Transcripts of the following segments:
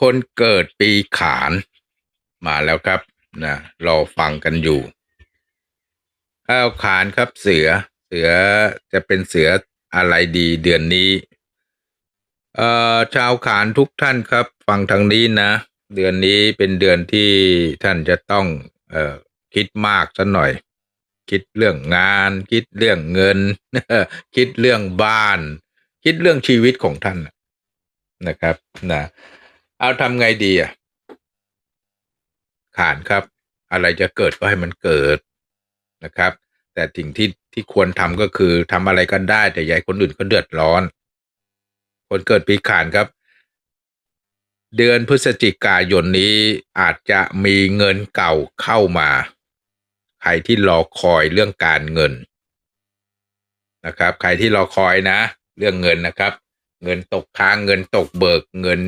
คนเกิดปีขานมาแล้วครับนะรอฟังกันอยู่อ้าวขานครับเสือเสือจะเป็นเสืออะไรดีเดือนนี้เอ่อชาวขานทุกท่านครับ ฟังทางนี้นะ เดือนนี้เป็นเดือนที่ท่านจะต้องเอ่อคิดมากสักหน่อย คิดเรื่องงาน คิดเรื่องเงิน คิดเรื่องบ้าน คิดเรื่องชีวิตของท่านนะครับนะ เอาทำไงดีอะขานครับ อะไรจะเกิดก็ให้มันเกิดนะครับ แต่สิ่งที่ที่ควรทำก็คือทำอะไรก็ได้แต่อย่าให้คนอื่นเขาเดือดร้อน คนเกิดปีขานครับ เดือนพฤศจิกายนนี้อาจจะมีเงินเก่าเข้ามา ใครที่รอคอยเรื่องการเงินนะครับ ใครที่รอคอยนะ เรื่องเงินนะครับ เงินตกค้างเงินตกเบิกเงิน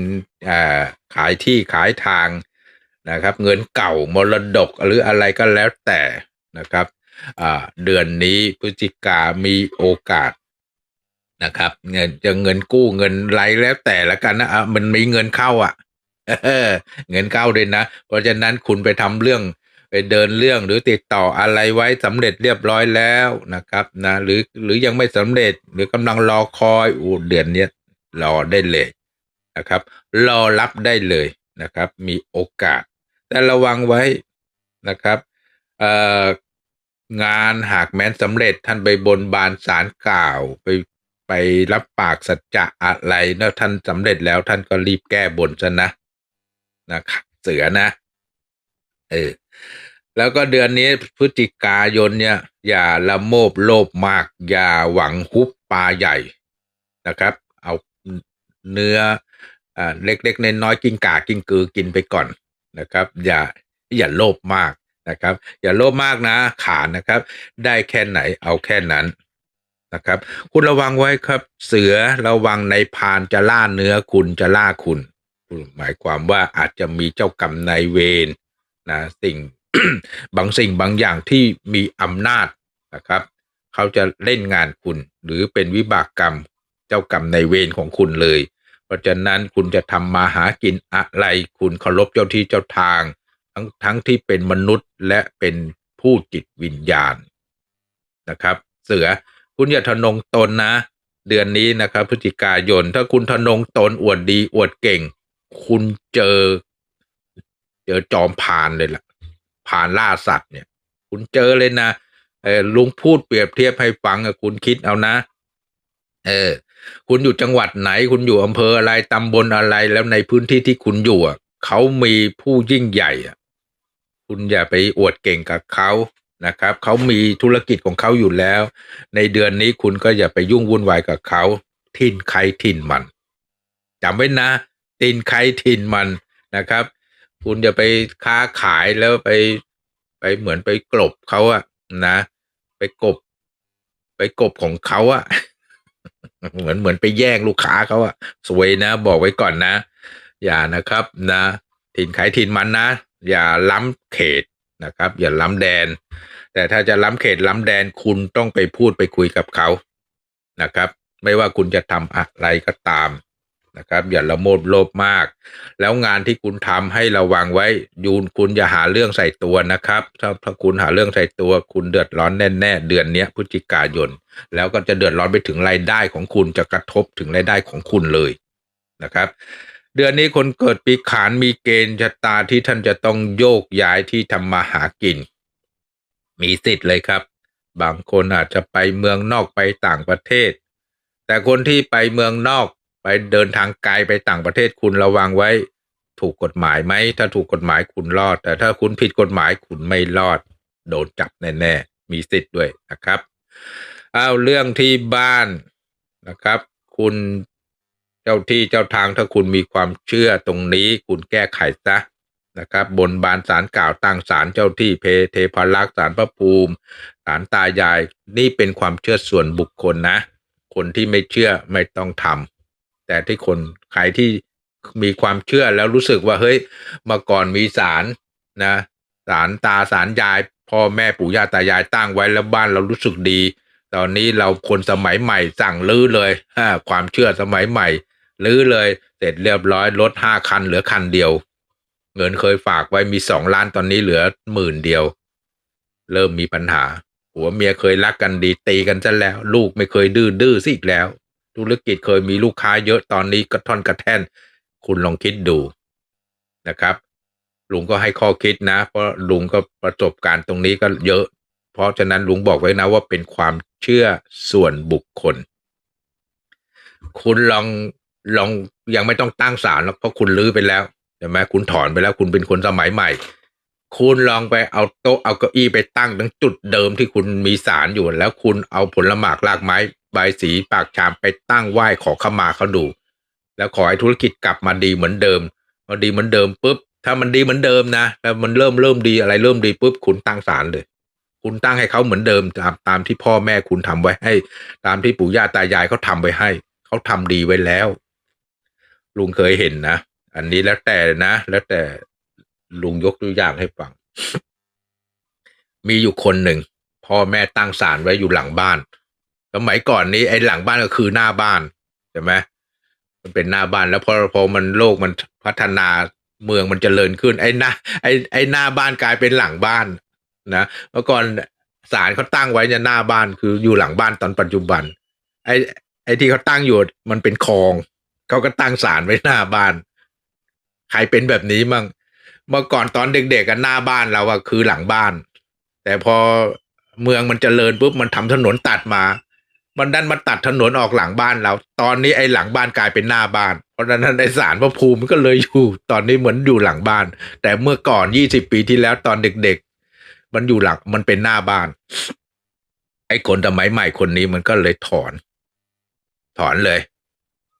ขายที่ขายทางนะครับ เงินเก่ามรดกหรืออะไรก็แล้วแต่นะครับเดือนนี้พฤศจิกามีโอกาสนะครับเงินจะเงินกู้เงินไรแล้วแต่ละกันนะอะมันมีเงินเข้าอะเงินเข้าเลยนะ เพราะฉะนั้นคุณไปทำเรื่องไปเดินเรื่องหรือติดต่ออะไรไว้สำเร็จเรียบร้อยแล้วนะครับนะหรือหรือยังไม่สำเร็จหรือกำลังรอคอยอูเดือนเนี้ย รอได้เลยนะครับ รอรับได้เลยนะครับ มีโอกาส แต่ระวังไว้นะครับงานหากแม้นสำเร็จท่านไปบนบานสารกล่าวไปไปรับปากสัจจะอะไรแล้วท่านสำเร็จแล้วท่านก็รีบแก้บนซะนะนะครับเสือนะเออแล้วก็เดือนนี้พฤศจิกายนเนี่ย อย่าละโมบโลภมาก อย่าหวังฮุบปลาใหญ่นะครับ เนื้ออ่าเล็กๆน้อยๆกินกากินกือกินไปก่อนนะครับ อย่าอย่าโลภมากนะครับ อย่าโลภมากนะขาดนะครับ ได้แค่ไหนเอาแค่นั้นนะครับ คุณระวังไว้ครับ เสือระวังในพานจะล่าเนื้อคุณจะล่าคุณ หมายความว่าอาจจะมีเจ้ากรรมนายเวรนะสิ่งบางสิ่งบางอย่างที่มีอำนาจนะครับ เขาจะเล่นงานคุณ หรือเป็นวิบากกรรม เจ้ากรรมในเวรของคุณเลย เพราะฉะนั้นคุณจะทำมาหากินอะไร คุณเคารพเจ้าที่เจ้าทาง ทั้งทั้งที่เป็นมนุษย์และเป็นผู้จิตวิญญาณนะครับ เสือคุณอย่าทนงตนนะ เดือนนี้นะครับพฤศจิกายน ถ้าคุณทนงตนอวดดีอวดเก่ง คุณเจอ เจอจอมพรานเลยล่ะพรานล่าสัตว์เนี่ย คุณเจอเลยนะเออลุงพูดเปรียบเทียบให้ฟังอะคุณคิดเอานะ เออ คุณอยู่จังหวัดไหน คุณอยู่อำเภออะไรตำบลอะไรแล้วในพื้นที่ที่คุณอยู่อะเขามีผู้ยิ่งใหญ่อะคุณอย่าไปอวดเก่งกับเขานะครับเขามีธุรกิจของเขาอยู่แล้ว ในเดือนนี้คุณก็อย่าไปยุ่งวุ่นวายกับเขาทิ่นใครทิ่นมันจำไว้นะทิ่นใครทิ่นมันนะครับ คุณอย่าไปค้าขายแล้วไปไปเหมือนไปกลบเขาอะนะ ไปกบ ไปกบของเขาอะ เหมือนเหมือนไปแย่งลูกค้าเขาอะสวยนะ บอกไว้ก่อนนะ อย่านะครับนะ ถิ่นขายถิ่นมันนะ อย่าล้ำเขตนะครับ อย่าล้ำแดน แต่ถ้าจะล้ำเขตล้ำแดนคุณต้องไปพูดไปคุยกับเขานะครับ ไม่ว่าคุณจะทำอะไรก็ตาม นะครับอย่าละโมบโลภมาก แล้วงานที่คุณทำให้ระวังไว้ยูนคุณอย่าหาเรื่องใส่ตัวนะครับ ถ้าถ้าคุณหาเรื่องใส่ตัว คุณเดือดร้อนแน่ๆเดือนเนี้ยพฤศจิกายน แล้วก็จะเดือดร้อนไปถึงรายได้ของคุณจะกระทบถึงรายได้ของคุณเลยนะครับ เดือนนี้คนเกิดปีขานมีเกณฑ์ชะตาที่ท่านจะต้องโยกย้ายที่ทำมาหากิน มีสิทธิ์เลยครับ บางคนอาจจะไปเมืองนอกไปต่างประเทศ แต่คนที่ไปเมืองนอก ไปเดินทางไกลไปต่างประเทศคุณระวังไว้ ถูกกฎหมายไหม ถ้าถูกกฎหมายคุณรอด แต่ถ้าคุณผิดกฎหมายคุณไม่รอด โดนจับแน่ๆ มีสิทธิ์ด้วยนะครับเอาเรื่องที่บ้านนะครับ คุณเจ้าที่เจ้าทางถ้าคุณมีความเชื่อตรงนี้ คุณแก้ไขซะนะครับ บนบานสารกล่าวตั้งศาลเจ้าที่เพเทพารักษ์ศาลพระภูมิศาลตายายนี่เป็นความเชื่อส่วนบุคคลนะ คนที่ไม่เชื่อไม่ต้องทำ แต่ที่คนใครที่มีความเชื่อแล้วรู้สึกว่าเฮ้ยเมื่อก่อนมีศาลนะศาลตาศาลยายพ่อแม่ปู่ย่าตายายตั้งไว้แล้วบ้านเรารู้สึกดี ตอนนี้เราคนสมัยใหม่สั่งลื้อเลยฮะความเชื่อสมัยใหม่ลื้อเลย เสร็จเรียบร้อยรถห้าคันเหลือคันเดียว เงินเคยฝากไว้มีสองล้านตอนนี้เหลือหมื่นเดียว เริ่มมีปัญหาผัวเมียเคยรักกันดีตีกันซะแล้ว ลูกไม่เคยดื้อดื้อสิอีกแล้ว ธุรกิจเคยมีลูกค้าเยอะตอนนี้กระท่อนกระแท่น คุณลองคิดดูนะครับ ลุงก็ให้ข้อคิดนะ เพราะลุงก็ประสบการณ์ตรงนี้ก็เยอะ เพราะฉะนั้นลุงบอกไว้นะว่าเป็นความเชื่อส่วนบุคคล คุณลองลองยังไม่ต้องตั้งศาลหรอกเพราะคุณลื้อไปแล้วใช่ไหมคุณถอนไปแล้วคุณเป็นคนสมัยใหม่ คุณลองไปเอาโต๊ะเอาเก้าอี้ไปตั้งตรงจุดเดิมที่คุณมีศาลอยู่แล้วคุณเอาผลหมากรากไม้ บายสีปากชามไปตั้งไหว้ขอขมาเขาดู แล้วขอให้ธุรกิจกลับมาดีเหมือนเดิมพอดีเหมือนเดิมปุ๊บถ้ามันดีเหมือนเดิมนะแล้วมันเริ่มเริ่มดีอะไรเริ่มดีปุ๊บคุณตั้งศาลเลย คุณตั้งให้เขาเหมือนเดิมตามตามที่พ่อแม่คุณทำไว้ให้ ตามที่ปู่ย่าตายายเขาทำไว้ให้ เขาทำดีไว้แล้ว ลุงเคยเห็นนะอันนี้แล้วแต่นะ แล้วแต่ลุงยกตัวอย่างให้ฟัง มีอยู่คนหนึ่งพ่อแม่ตั้งศาลไว้อยู่หลังบ้าน สมัยก่อนนี้ไอ้หลังบ้านก็คือหน้าบ้านใช่ไหมมันเป็นหน้าบ้านแล้วพอพอมันโลกมันพัฒนาเมืองมันจเจริญขึ้น ไอ้หน้าไอ้ไอ้หน้าบ้านกลายเป็นหลังบ้านนะเมื่อก่อนศาลเขาตั้งไว้เนี่ยหน้าบ้านคืออยู่หลังบ้านตอนปัจจุบัน ไอ้ไอ้ที่เขาตั้งอยู่มันเป็นคลองเขาก็ตั้งศาลไว้หน้าบ้าน ใครเป็นแบบนี้มั่งเมื่อก่อนตอนเด็กๆกันหน้าบ้านเราอะคือหลังบ้าน แต่พอเมืองมันจเจริญปุ๊บมันทำถนนตัดมา มันดันมาตัดถนนออกหลังบ้านเรา ตอนนี้ไอ้หลังบ้านกลายเป็นหน้าบ้าน เพราะฉะนั้นไอ้ศาลพระภูมิก็เลยอยู่ ตอนนี้เหมือนอยู่หลังบ้าน แต่เมื่อก่อนยี่สิบปีที่แล้วตอนเด็กๆ มันอยู่หลังมันเป็นหน้าบ้าน ไอ้คนสมัยใหม่คนนี้มันก็เลยถอน ถอนเลย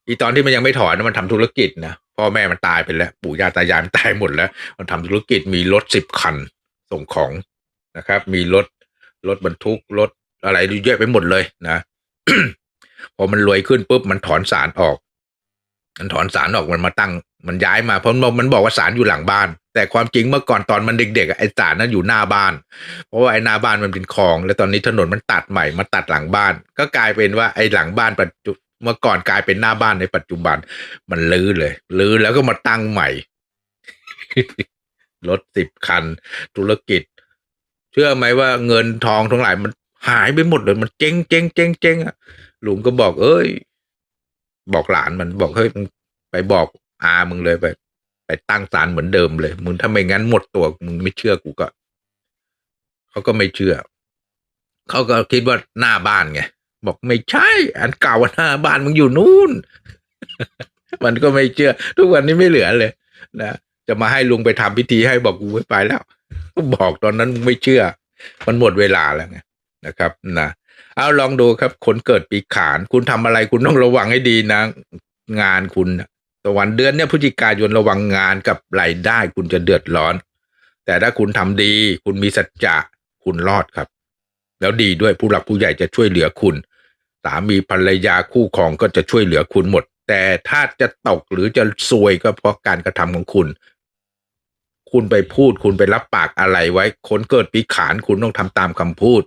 อีตอนที่มันยังไม่ถอนนะมันทำธุรกิจนะพ่อแม่มันตายไปแล้ว ปู่ย่าตายายมันตายหมดแล้ว มันทำธุรกิจมีรถสิบคันส่งของนะครับ มีรถรถบรรทุกรถอะไรเยอะไปหมดเลยนะ พอมันรวยขึ้นปุ๊บมันถอนสารออก มันถอนสารออกมันมาตั้ง มันย้ายมาเพราะมันบอกว่าสารอยู่หลังบ้าน แต่ความจริงเมื่อก่อนตอนมันเด็กๆไอ้สารนั้นอยู่หน้าบ้าน เพราะว่าไอ้หน้าบ้านมันเป็นคลอง แล้วตอนนี้ถนนมันตัดใหม่มาตัดหลังบ้าน ก็กลายเป็นว่าไอ้หลังบ้านปัจจุเมื่อก่อนกลายเป็นหน้าบ้านในปัจจุบัน มันลื้อเลยลื้อแล้วก็มาตั้งใหม่รถสิบคัน ธุรกิจ เชื่อไหมว่าเงินทองทั้งหลายมัน หายไปหมดเลย มันเจ๊งเจ๊งเจ๊งเจ๊งอะลุงก็บอก เอ้ย บอกหลานมันบอกเฮ้ยไปบอกอามึงเลยไป ไปตั้งศาลเหมือนเดิมเลย มึงถ้าไม่งั้นหมดตัวมึงไม่เชื่อกูก็เขาก็ไม่เชื่อเขาก็คิดว่าหน้าบ้านไงบอกไม่ใช่ อันเก่าหน้าบ้านมึงอยู่นู่น มันก็ไม่เชื่อ ทุกวันนี้ไม่เหลือเลยนะจะมาให้ลุงไปทำพิธีให้บอกกูไม่ไปแล้ว บอกตอนนั้นมึงไม่เชื่อ มันหมดเวลาแล้วไง นะครับนะเอาลองดูครับคนเกิดปีขาน คุณทำอะไรคุณต้องระวังให้ดีนะ งานคุณตะวันเดือนเนี่ยพฤศจิกายนระวังงานกับรายได้คุณจะเดือดร้อน แต่ถ้าคุณทำดี คุณมีสัจจะคุณรอดครับ แล้วดีด้วยผู้หลักผู้ใหญ่จะช่วยเหลือคุณสามีภรรยาคู่ครองก็จะช่วยเหลือคุณหมด แต่ถ้าจะตกหรือจะซวยก็เพราะการกระทำของคุณ คุณไปพูดคุณไปรับปากอะไรไว้ คนเกิดปีขานคุณต้องทำตามคำพูด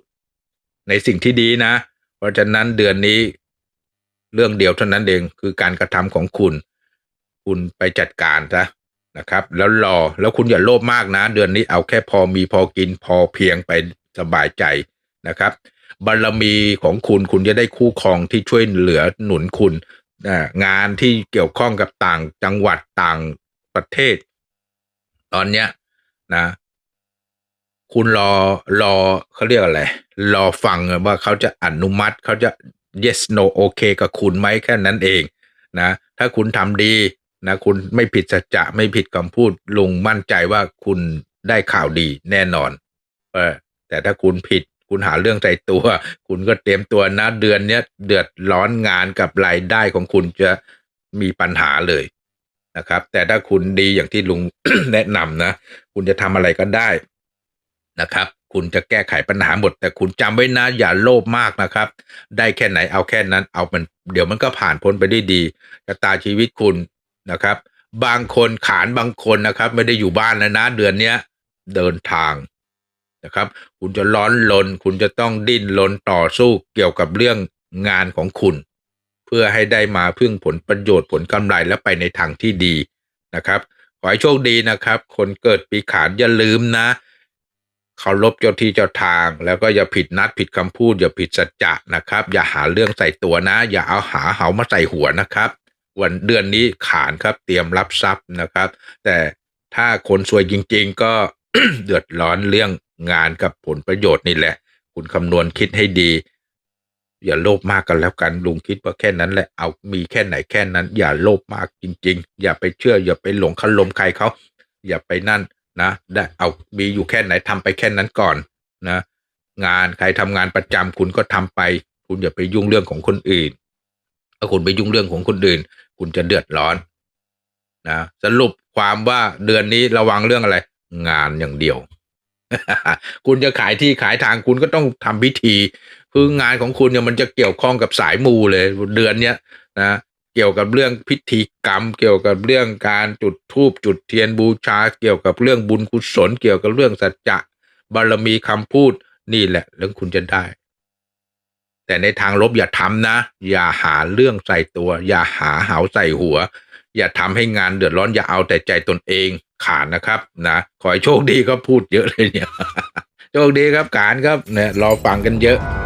ในสิ่งที่ดีนะ เพราะฉะนั้นเดือนนี้เรื่องเดียวเท่านั้นเองคือการกระทำของคุณ คุณไปจัดการซะนะครับ แล้วรอแล้วคุณอย่าโลภมากนะ เดือนนี้เอาแค่พอมีพอกินพอเพียงไปสบายใจนะครับบารมีของคุณคุณจะได้คู่ครองที่ช่วยเหลือหนุนคุณงานที่เกี่ยวข้องกับต่างจังหวัดต่างประเทศ ตอนเนี้ยนะ คุณรอรอเขาเรียกอะไร รอฟังว่าเขาจะอนุมัติเขาจะ yes no โอเคกับคุณไหมแค่นั้นเองนะถ้าคุณทำดีนะคุณไม่ผิดสัจจะไม่ผิดคำพูดลุงมั่นใจว่าคุณได้ข่าวดีแน่นอนเออแต่ถ้าคุณผิดคุณหาเรื่องใส่ตัว คุณก็เตรียมตัวนะเดือนเนี้ยเดือดร้อนงานกับรายได้ของคุณจะมีปัญหาเลยนะครับ แต่ถ้าคุณดีอย่างที่ลุงแนะนำนะ คุณจะทำอะไรก็ได้ นะครับ คุณจะแก้ไขปัญหาหมด แต่คุณจำไว้นะอย่าโลภมากนะครับ ได้แค่ไหนเอาแค่นั้นเอามันเดี๋ยวมันก็ผ่านพ้นไปได้ดีชะตาชีวิตคุณนะครับ บางคนขานบางคนนะครับ ไม่ได้อยู่บ้านแล้วนะ เดือนเนี้ยเดินทางนะครับ คุณจะร้อนลน คุณจะต้องดิ้นรนต่อสู้เกี่ยวกับเรื่องงานของคุณ เพื่อให้ได้มาพึ่งผลประโยชน์ผลกำไรและไปในทางที่ดีนะครับ ขอให้โชคดีนะครับ คนเกิดปีขานอย่าลืมนะ เคารพเจ้าที่เจ้าทาง แล้วก็อย่าผิดนัดผิดคำพูด อย่าผิดสัจจะนะครับ อย่าหาเรื่องใส่ตัวนะ อย่าเอาหาเหามาใส่หัวนะครับ วันเดือนนี้ขานครับเตรียมรับทรัพย์นะครับ แต่ถ้าคนซวยจริง ๆ ก็เดือดร้อนเรื่องงานกับผลประโยชน์นี่แหละ คุณคำนวณคิดให้ดี อย่าโลภมากกันแล้วกันลุงคิดว่าแค่นั้นแหละเอามีแค่ไหนแค่นั้น อย่าโลภมากจริง ๆ อย่าไปเชื่อ อย่าไปหลงคันลมใครเขาอย่าไปนั่น นะได้เอามีอยู่แค่ไหนทำไปแค่นั้นก่อนนะ งานใครทำงานประจำคุณก็ทำไป คุณอย่าไปยุ่งเรื่องของคนอื่นถ้าคุณไปยุ่งเรื่องของคนอื่น คุณจะเดือดร้อนนะสรุปความว่าเดือนนี้ระวังเรื่องอะไร งานอย่างเดียว คุณจะขายที่ขายทางคุณก็ต้องทำพิธีคืองานของคุณเนี่ยมันจะเกี่ยวข้องกับสายมูเลย เดือนเนี้ยนะ เกี่ยวกับเรื่องพิธีกรรม เกี่ยวกับเรื่องการจุดธูปจุดเทียนบูชา เกี่ยวกับเรื่องบุญกุศล เกี่ยวกับเรื่องสัจจะบารมีคำพูดนี่แหละเรื่องคุณจะได้ แต่ในทางลบอย่าทำนะ อย่าหาเรื่องใส่ตัว อย่าหาหาใส่หัว อย่าทำให้งานเดือดร้อนอย่าเอาแต่ใจตนเองขาดนะครับนะขอให้โชคดีก็พูดเยอะเลยเนี่ยโชคดีครับการครับเนี่ยรอฟังกันเยอะ